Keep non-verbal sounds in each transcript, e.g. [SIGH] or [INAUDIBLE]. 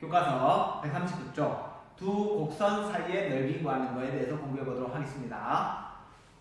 교과서 139쪽 두 곡선 사이의 넓이 구하는 거에 대해서 공부해 보도록 하겠습니다.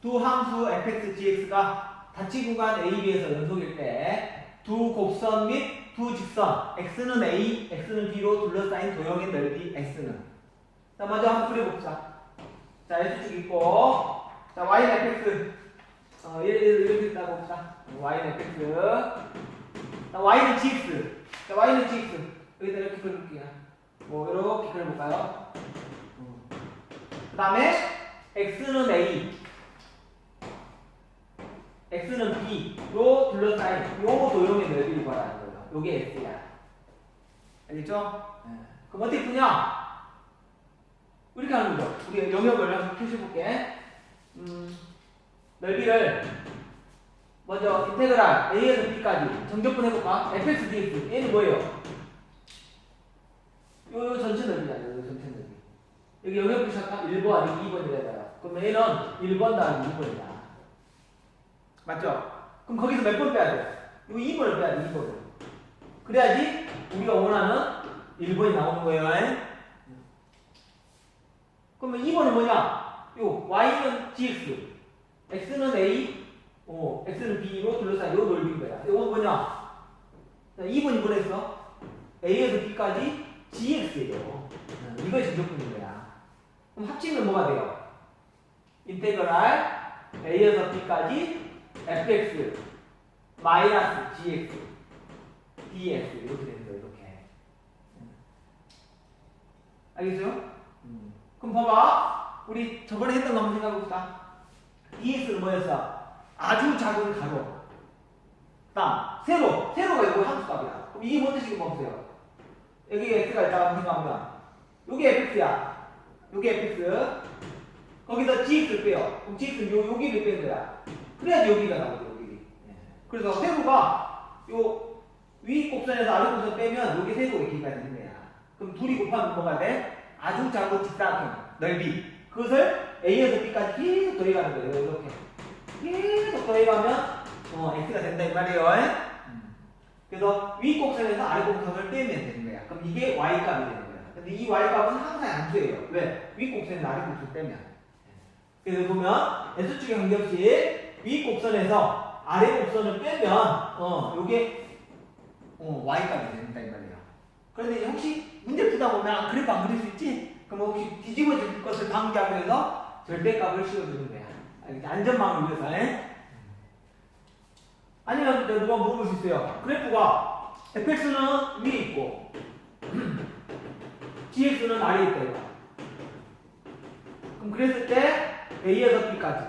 두 함수 fx, gx가 닫힌 구간 a, b에서 연속일 때 두 곡선 및 두 직선 x는 a, x는 b로 둘러싸인 도형의 넓이 x는 자 먼저 한번 그려봅시다. 자 x축 있고 자 y는 fx 어, 예를 들어 이렇게 있다 봅시다. y는 fx 자 y는 gx 자 y는 gx 여기다 이렇게 그려볼게요. 뭐 이렇게 그려볼까요? 그 다음에 x는 a, x는 b로 둘러싸인 요 도형의 넓이를 구하라는 거예요. 요게 x야. 알겠죠? 그럼 어떻게 푸냐? 이렇게 하는 거죠. 우리 영역을 한번 펴셔볼게. 음, 넓이를 먼저 인테그랄 a에서 b까지 정적분 해볼까? fx dx 얘는 뭐예요? 요, 요 전체 넓이잖아요. 요 전체 넓이. 여기 영역 표시할까? 1번 아니면 2번이라 해봐요. 그럼 얘는 1번 다음에 2번이다. 맞죠? 그럼 거기서 몇 번 빼야 돼? 요 2번을 빼야 돼, 2번을. 그래야지 우리가 원하는 1번이 나오는 거예요. 그러면 2번은 뭐냐? 요 y는 gx, x는 a, 어, x는 b로 둘러싸인 요 넓이인 거야. 이건 뭐냐? 자, 2번이 뭐랬어? a에서 b까지 gx예요. 이거의 전적분인 거야. 그럼 합치면 뭐가 돼요? 인테그랄 a에서 b까지 fx 마이너스 gx dx 이렇게 되는 거예요. 이렇게. 알겠어요? 그럼 봐봐. 우리 저번에 했던 거 한번 생각해봅시다. dx는 뭐였어? 아주 작은 가로. 다음 세로. 세로가 이거 함수값이야. 그럼 이게 뭔 뜻이고 보세요. 여기 x가 있다고 생각하면 요게 fx야. 요게 fx. 거기다 gx를 빼요. 그럼 gx는 요, 여기를 빼는 거야. 그래야지 여기가 나오죠, 여기. 그래서 세로가 요위 곡선에서 아래 곡선 빼면 여기 세로의 길이가 되는 거야. 그럼 둘이 곱하면 뭐가 돼? 아주 작은 직사각형 넓이. 그것을 A에서 B까지 계속 더해가는 거예요. 이렇게. 계속 더해가면 어, X가 된다 이 말이에요. 그래서 위 곡선에서 아래 곡선을 빼면 되는 거야. 그럼 이게 Y 값이 되는 거야. 근데 이 Y 값은 항상 양수예요. 왜? 위 곡선에서 아래 곡선 빼면. 그래서 보면 S축에 관계없이 위 곡선에서 아래 곡선을 빼면 어, 요게 어, Y값이 된다 이 말이에요. 그런데 혹시 문제 풀다 보면 아, 그래프 안 그릴 수 있지? 그럼 혹시 뒤집어질 것을 방지하기 위해서 절대값을 씌워주는 거야. 알겠지? 안전망을 위해서. 에? 아니면 내가 누가 물어볼 수 있어요. 그래프가 fx는 위에 있고 [CLEARS THROAT] gx는 아래에 있다. 그럼 그랬을 때 a에서 b까지.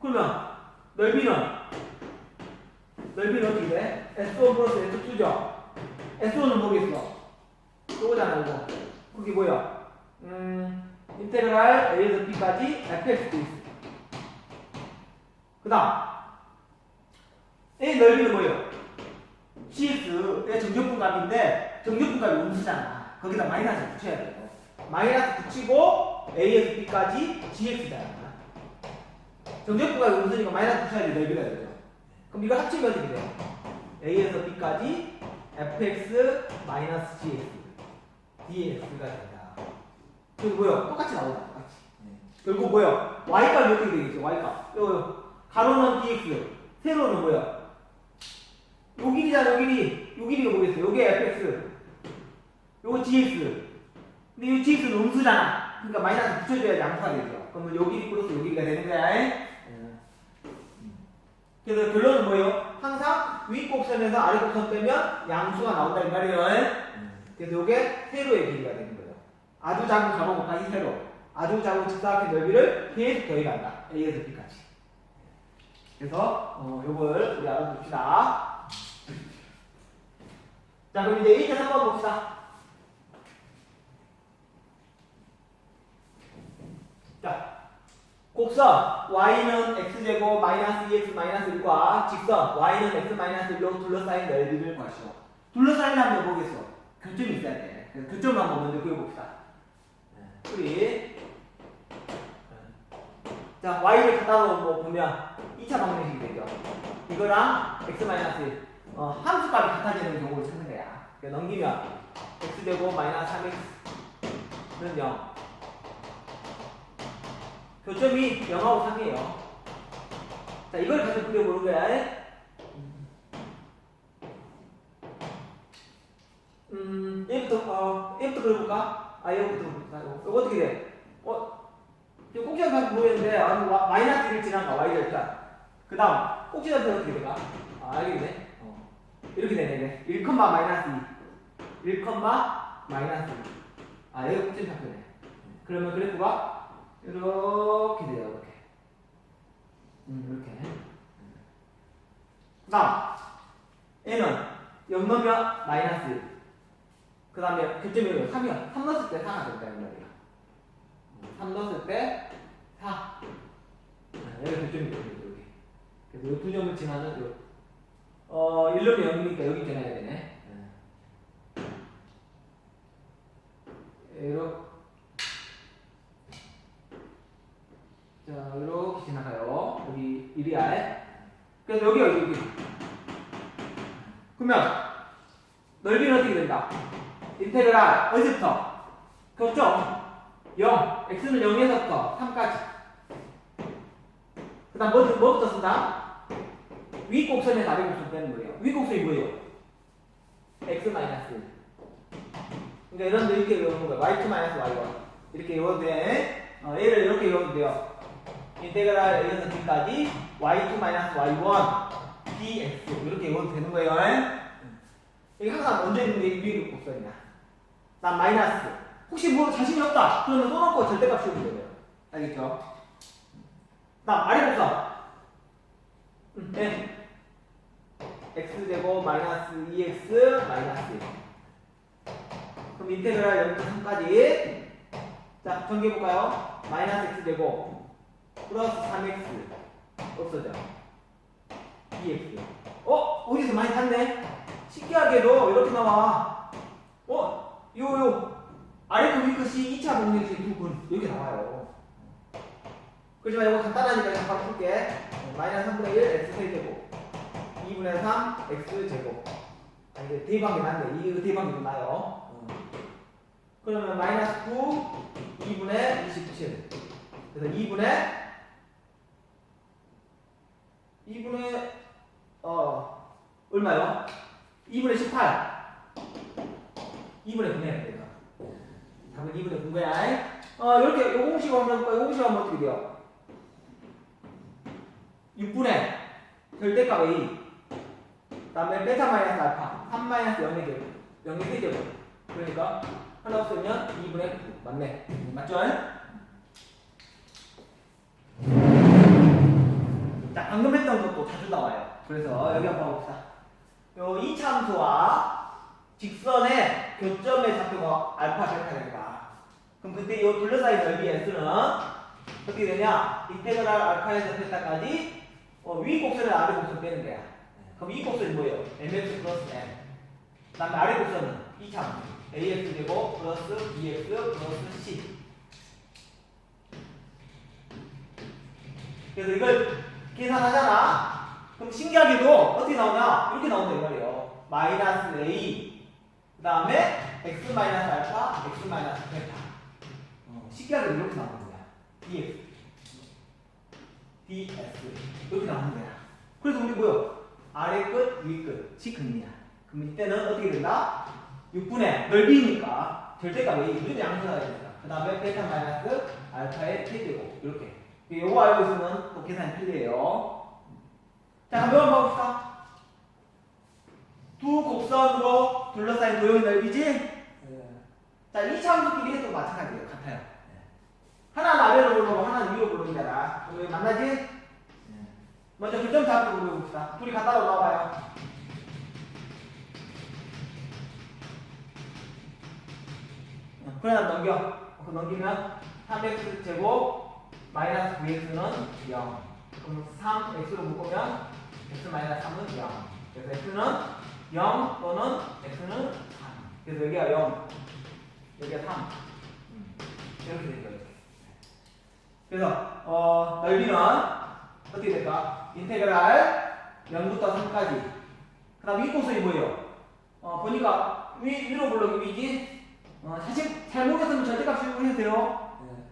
그러면 넓이는 넓이는 어떻게 돼? S1 플러스 S2죠? S1은 뭐겠어? 요거잖아, 이거. 그게 뭐야? 음, 인테그랄 A에서 B까지 fx. 그 다음, A 넓이는 뭐예요? cx의 정적분 값인데, 정적분 값이 음수잖아. 거기다 마이너스 붙여야 돼요. 마이너스 붙이고, A에서 B까지 gx잖아. 정적분 값이 음수니까 마이너스 붙여야지 넓이가 되죠. 그럼 이거 합치면 어떻게 돼요? A에서 B까지 fx 마이너스 gx dx가 된다. 그리고 뭐요? 똑같이 나오다. 똑같이. 그리고 뭐요? y값이 어떻게 되겠죠? y값. 요, 요. 가로는 dx, 세로는 뭐요? 요 길이잖아, 요 길이. 요 길이가 뭐겠어요? 요게 fx. 요거 gx. 근데 요 gx는 음수잖아. 그러니까 마이너스 붙여줘야 양수가 되죠. 그러면 요 길이 플러스 요 길이가 되는 거야. 에? 그래서 결론은 뭐예요? 항상 위 곡선에서 아래 곡선 빼면 양수가 나온다 이 말이에요. 그래서 이게 세로의 길이가 되는 거예요. 아주 작은 가로 곱하기 세로. 아주 작은 직사각형 넓이를 계속 더해간다. A에서 B까지. 그래서 어, 요걸 우리 알아둡시다. 자 그럼 이제 1대 3번 봅시다. 자 곡선 y는 x제곱 마이너스 2x 마이너스 1과 직선 y는 x 마이너스 1로 둘러싸인 넓이를 구하시오. 둘러싸인다면 뭐겠어? 교점이 있어야 돼. 교점을 한번 먼저 그려봅시다. 네, 우리 자 y를 갖다 놓고 보면 2차 방정식이 되죠. 이거랑 x 마이너스 1 어, 함수값이 같아지는 경우를 찾는 거야. 그러니까 넘기면 x제곱 마이너스 3x는 0. 교점이 0하고 3이에요. 자, 이걸 가지고 그려보는 거야. 음, 얘부터, 어, 얘부터 그려볼까? 아, 얘부터 그려볼까? 이거, 이거 어떻게 돼? 어, 이거 꼭지점 잘 모르겠는데, 아, 와- 마이너스 1을 지나가, y 델타. 그 다음, 꼭지점 어떻게 될까? 아, 알겠네. 어. 이렇게 되네, 이게. 1, 마이너스 2. 1, 마이너스 2. 아, 여기 꼭지점 잡히네. 그러면 그래프가 이렇게 돼요, 이렇게. 음, 이렇게. 그 다음, 얘는 0 넣으면 마이너스 1. 그 다음에 교점이 3이야. 3 넣었을 때 4가 된다, 이 말이야. 3 넣었을 때 4. 여기 교점이. 이렇게. 그래서 이 두 점을 지나는 요, 어, 1 넣으면 0이니까 여기 지나야 되네. 이렇게. 자, 이렇게 지나가요. 여기 1이야. 그래서 여기가 여기. 그러면 넓이는 어떻게 된다? 인테그랄 어디부터? 그렇죠? 0. x는 0에서부터 3까지. 그 다음 뭐, 뭐부터 쓴다? 아래 곡선 빼는 거예요. 위 곡선이 뭐예요? x 마이너스. 그러니까 데 이렇게 외우는 거예요. y2 마이너스 y1. 이렇게 외워도 돼. 어, 얘를 이렇게 외워도 돼요. 인테그랄 A에서 B까지 y2 마이너스 y1 dx 이렇게 외워도 되는 거예요. 이게 항상 먼저 있는 게 위의 곡선이야. 난 마이너스. 혹시 뭐 자신이 없다. 그러면 써놓고 절대값 씌우면 돼요. 알겠죠? 다음 아래 곡선. 음, 네. X제곱 마이너스 2x 마이너스 1. 그럼 인테그랄 0부터 3까지. 자, 정리해볼까요? 마이너스 x제곱 플러스 3x 없어져. 2x. 어? 어디서 많이 탔네? 신기하게도 이렇게 나와. 어? 요, 요. 아래 그위 끝이 2차 공역식 두 분. 여기 나와요. 그렇지만 이거 간단하니까 그냥 풀게. 어, 마이너스 3분의 1 x세제곱 2분의 3 x제곱 아, 이게 대입하기 난데 이거 대입하기 좀 나요. 어. 그러면 마이너스 9 2분의 27 그래서 2분의 2분의 어 얼마요? 2분의 18 2분의 9네 내가 답은 2분의 9 거야 어 이렇게 요 공식 하면 요 공식 하면 어떻게 돼요? 6분의 절대값 A 그 다음에 베타 마이너스 알파 3 마이너스 0의 제곱 0의 세제곱. 그러니까 하나 없으면 2분의 9 맞네. 맞죠? 자 방금 했던 것도 자주 나와요. 그래서 여기 한번 봐봅시다. 요 이 참수와 직선의 교점의 좌표가 알파 베타 되니까 그럼 그때 이 둘러싸인 넓이 s는 어떻게 되냐? 인테그랄 알파에서 베타까지 어, 위 곡선을 아래 곡선 빼는 거야 그럼 이 곡선이 뭐예요? mx 플러스 n 그 다음에 아래 곡선은 이참. Ax 제곱 플러스 bx 플러스 c. 그래서 이걸 계산하잖아. 그럼 신기하게도 어떻게 나오냐? 이렇게 나온다 이 말이에요. 마이너스 a. 그 다음에 x 마이너스 알파 x 마이너스 베타. 어, 신기하게 이렇게 나오는 거야. Dx ds 이렇게 나오는 거야. 그래서 우리 뭐요? 아래 끝, 위 끝이 근이야. 그럼 이때는 어떻게 된다? 6분의 넓이니까 절대값 A 무조건 양수가 됩니다. 그 다음에 베타 마이너스 알파의 최제곱 이렇게. 요거 알고 있으면 또 계산이 틀려요. 자, 한번 봐봅시다. 두 곡선으로 둘러싸인 도형의 넓이지? 자, 이 차함수끼리 해도 마찬가지예요. 같아요. 하나는 아래로 불러고 하나는 위로 여기 만나지? 먼저 교점 잡고 물어봅시다. 둘이 갖다 놓아봐요. 그냥 넘겨. 그 넘기면 3x 제곱 마이너스 9x는 0. 그럼 3x로 묶으면 x 마이너스 3은 0. 그래서 x는 0 또는 x는 3. 그래서 여기가 0, 여기가 3. 음, 이렇게 되죠. 그래서 어, 넓이는 어떻게 될까? 인테그랄 0부터 3까지. 그 다음 이 곡선이 뭐예요? 어, 보니까 위, 위로 블록이 위지? 어, 사실 잘 모르겠으면 절대값 실행해도 돼요. 네.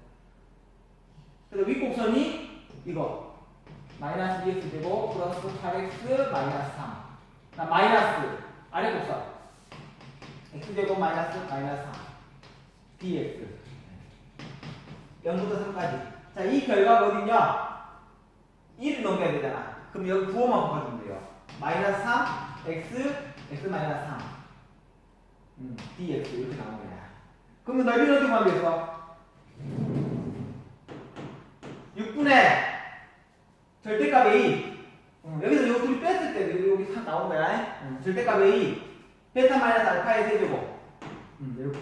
그래서 윗곡선이 이거. 마이너스 2x 되고 플러스 8x 마이너스 3. 나 마이너스 아래 곡선. x 제곱 마이너스 마이너스 3. dx. 0부터 3까지. 자, 이 어디냐? 1을 넘겨야 되잖아. 그럼 여기 부호만 바꿔주면 돼요. 마이너스 3, x, x 마이너스 3. 음, dx 이렇게 나온 거야. 그러면 넓이는 어떻게 구하겠어? 6분의 절대값의 2. 음, 여기서 요 둘이 뺐을 때 여기, 여기 싹 나온 거야. 음, 절대값의 2. 베타 마이너스 알파의 세제곱. 음, 이렇게.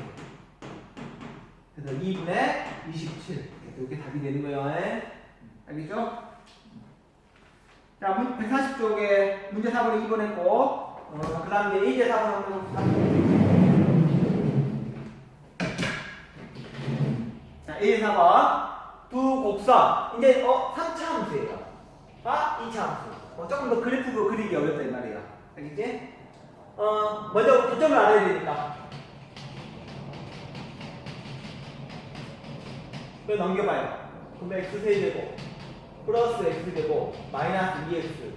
그래서 2분의 27. 이렇게 답이 되는 거예요. 음, 알겠죠? 자, 문, 140쪽에 문제 4번에 2번 했고, 어, 그 다음에 예제 4번 한번. 자, 예제 4번. 두 곡선. 이제, 어, 3차 함수예요. 아, 2차 함수. 어, 조금 더 그래프로 그리기 어렵다, 이 말이에요. 알겠지? 어, 먼저 교점을 알아야 되니까. 그걸 넘겨봐요. 그럼 x 세제곱 플러스 x 제곱 마이너스 2x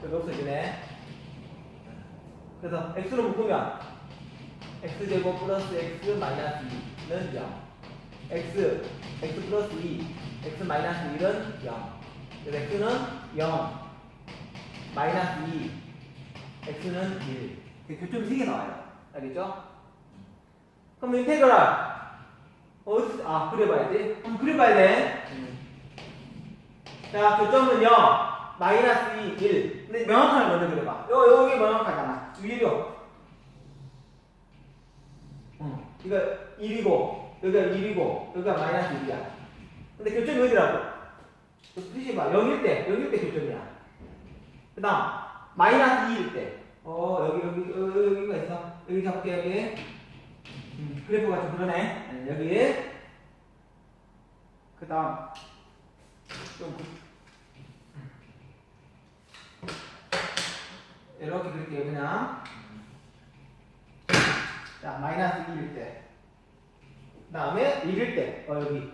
그래서 없어지네. 그래서 x로 묶으면 x 제곱 플러스 x 마이너스 2는 0. x x 플러스 2 x 마이너스 1은 0. 그래서 x는 0 마이너스 2 x는 1. 이렇게 교점이 3개 나와요. 알겠죠? 그럼 인테그랄 어디 아 그려봐야지. 그럼 그려봐야 돼. 자 교점은 0 마이너스 2 1. 근데 명확하게 먼저 그려봐. 요 여기 명확하잖아. 위로. 응. 이거 1이고 여기가 1이고 여기가 마이너스 1이야. 근데 교점이 어디라고? 표시 봐. 0일 때 0일 때 교점이야. 그 다음 마이너스 2일 때. 어 여기 여기 여기 여기가 있어. 여기 잡게 여기. 음, 그래프가 좀 그러네. 네, 여기. 그 다음. 이렇게 그릴게요, 그냥. 자, 마이너스 1일 때. 그 다음에 1일 때. 어, 여기.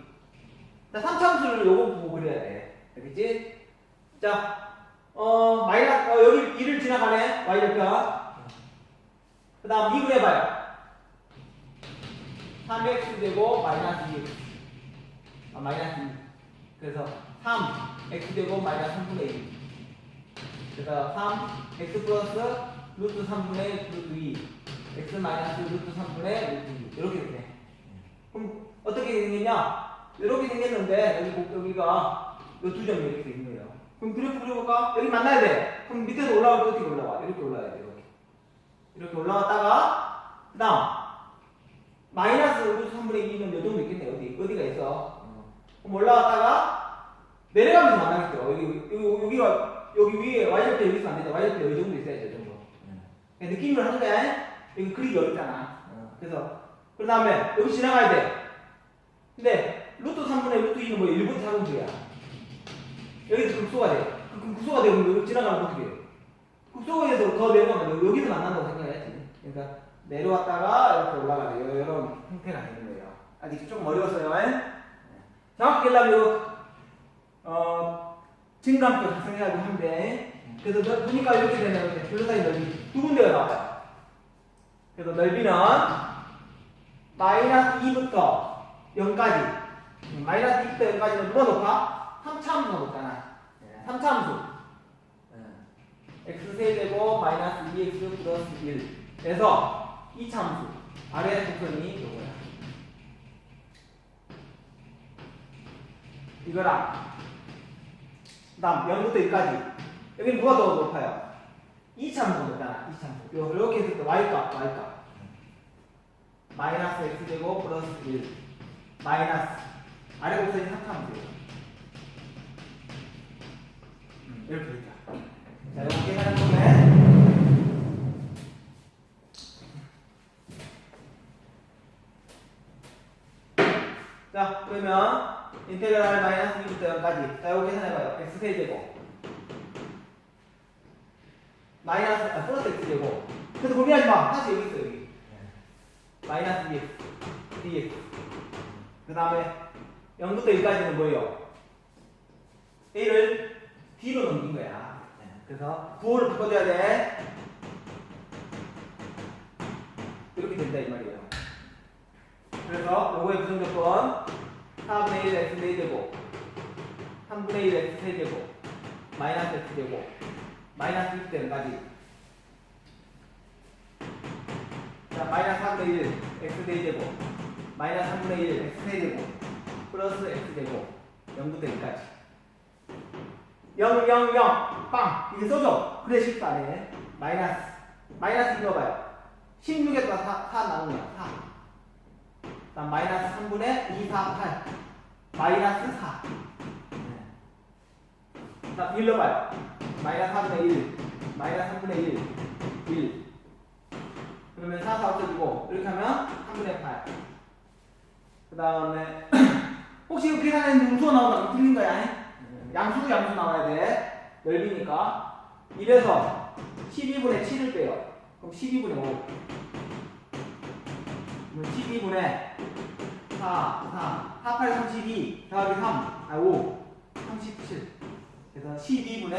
자, 3차함수를 요거 보고 그려야 돼. 알겠지? 자, 어, 마이너스, 어, 여기 1을 지나가네. y좌표. 그 다음 2분 해봐요. 3x 제곱 마이너스 2x 아 마이너스 2 그래서 3 x 제곱 마이너스 3분의 1 그래서 3 x 플러스 루트 3분의 루트 2 x 마이너스 루트 3분의 루트 2 이렇게 되네 그럼 어떻게 생겼냐? 이렇게 생겼는데 여기 고- 여기가 이두 점이 이렇게 있는 거예요. 그럼 그래프 그려볼까? 여기 만나야 돼. 그럼 밑에서 올라올 때 어떻게 올라와? 이렇게 올라야 돼 이렇게 이렇게 올라갔다가 그 다음 마이너스 루트 3분의 2는 요 정도 있겠네. 어디? 어디가 있어 올라갔다가 내려가면서 만나겠죠 여기 여기 여기가 여기 위에 y절대 여기 있으면 안 되죠 y절대 이 정도 있어야죠 이 정도. 그냥 느낌으로 하는 거야. 여기 그리기 어렵잖아. 그래서 그 다음에 여기 지나가야 돼. 근데 루트 3분의 루트 2는 뭐 1분 4분수야. 여기서 극소가 돼. 그- 그럼 극소가 되면 여기 지나가면 어떻게 해? 극소에서 더 내려가면 여기서 만난다고 생각해야지. 그러니까 내려왔다가 이렇게 올라가는 요- 이런 형태가 되는 거예요. 아직 조금 어려웠어요. 예? 정확히 하려면 어, 증감표 작성해가지고 하는데 그래서 너- 보니까 이렇게 되면 변호사의 넓이 두 군데가 나와요. 그래서 넓이는 마이너스 2부터 0까지 음, 마이너스 2부터 0까지는 누가 높아? 3차함수가 높잖아. 3차함수 x 세제곱 마이너스 2x 플러스 1 그래서 이 참수 아래 곡선이 요거야. 이거랑 그 다음 0부터 1까지 여기는 누가 더 높아요? 이 참수 높잖아. 이 참수. 요 이렇게 했을 때 y값 y값 마이너스 x 제곱 플러스 1 마이너스 아래 곡선이 3참수예요. 음, 이렇게 되죠. 자, 이렇게 하는 거면 자, 그러면 인테그랄 마이너스 2부터 0까지. 자, 이거 계산해봐요. x 세제곱. 마이너스, 아, 플러스 x 제곱. 그래서 고민하지 마. 다시 여기 있어, 여기. 마이너스 dx dx 그 다음에 0부터 1까지는 뭐예요? a를 d로 넘긴 거야 네, 그래서 부호를 바꿔줘야 돼 이렇게 된다 이 말이에요 그래서 요거의 부정조건 4분의 1 x 4제곱 3분의 1 x 세제곱 마이너스 x 제곱 마이너스 1대까지. 자 마이너스 3분의 1 x 4제곱 마이너스 3분의 1 x 세제곱 플러스 x 제곱 0부터 1까지. 0 0 0 빵! 이게 써줘 그래 식도 안에 마이너스. 마이너스 읽어봐요. 16에다가 4, 4 나누면 4 다음 마이너스 3분의 2, 4, 8 마이너스 4 자, 1 넣어봐요. 마이너스 3분의 1, 마이너스 3분의 1, 1. 그러면 4, 4 없어지고, 이렇게 하면 3분의 8. 그 다음에, [CLEARS THROAT] 혹시 이거 계산했는데 음수가 나오면 틀린 거야? 양수도 양수 나와야 돼. 넓이니까. 1에서 12분의 7을 빼요. 그럼 12분의 5. 그럼 12분의 4, 4, 4, 8, 32, 더하기 3, 아, 5, 37. 그래서 12분의